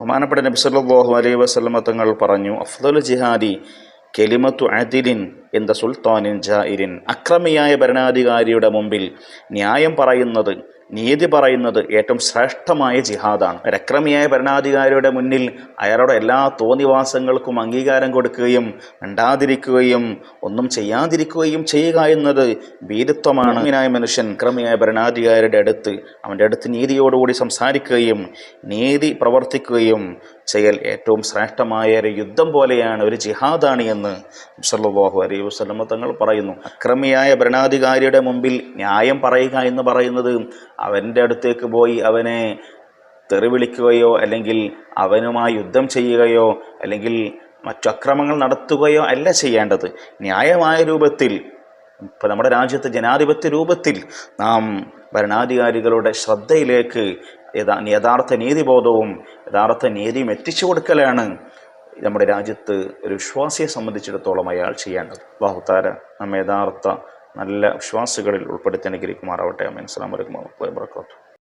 ബഹുമാനപ്പെട്ട നബി സല്ലല്ലാഹു അലൈഹി വസല്ലമ തങ്ങൾ പറഞ്ഞു അഫ്ദൽ ജിഹാദി കെലിമത്തു അദിലിൻ എന്ന സുൽത്താനിൻ ജായിരിൻ അക്രമിയായ ഭരണാധികാരിയുടെ മുമ്പിൽ ന്യായം പറയുന്നത് നീതി പറയുന്നത് ഏറ്റവും ശ്രേഷ്ഠമായ ജിഹാദാണ്. രക്രമിയായ ഭരണാധികാരിയുടെ മുന്നിൽ അയാളുടെ എല്ലാ തോന്നിവാസങ്ങൾക്കും അംഗീകാരം കൊടുക്കുകയും മിണ്ടാതിരിക്കുകയും ഒന്നും ചെയ്യാതിരിക്കുകയും ചെയ്യുക എന്നത് വീരത്വമാണ് ഇങ്ങനായ മനുഷ്യൻ ക്രമിയായ ഭരണാധികാരിയുടെ അടുത്ത് അവന്റെ അടുത്ത് നീതിയോടുകൂടി സംസാരിക്കുകയും നീതി പ്രവർത്തിക്കുകയും ചെയ്യൽ ഏറ്റവും ശ്രേഷ്ഠമായ ഒരു യുദ്ധം പോലെയാണ് ഒരു ജിഹാദാണ് എന്ന് സല്ലാഹു അലൈഹി വസ്ലമ തങ്ങൾ പറയുന്നു. അക്രമിയായ ഭരണാധികാരിയുടെ മുമ്പിൽ ന്യായം പറയുക എന്ന് പറയുന്നത് അവന്റെ അടുത്തേക്ക് പോയി അവനെ തെറിവിളിക്കുകയോ അല്ലെങ്കിൽ അവനുമായി യുദ്ധം ചെയ്യുകയോ അല്ലെങ്കിൽ മറ്റു അക്രമങ്ങൾ നടത്തുകയോ അല്ല ചെയ്യേണ്ടത്. ന്യായമായ രൂപത്തിൽ ഇപ്പം നമ്മുടെ രാജ്യത്ത് ജനാധിപത്യ രൂപത്തിൽ നാം ഭരണാധികാരികളുടെ ശ്രദ്ധയിലേക്ക് യഥാ യഥാർത്ഥ നീതിബോധവും യഥാർത്ഥ നീതിയും എത്തിച്ചു കൊടുക്കലാണ് നമ്മുടെ രാജ്യത്ത് ഒരു വിശ്വാസിയെ സംബന്ധിച്ചിടത്തോളം അയാൾ ചെയ്യേണ്ടത്. ബാഹുത്താര നമ്മെ യഥാർത്ഥ നല്ല വിശ്വാസികളിൽ ഉൾപ്പെടുത്തി അനുഗ്രഹിക്കുമാറാവട്ടെ. അമീൻ. അസ്സാം വലൈക്കും വബറകാതുഹു.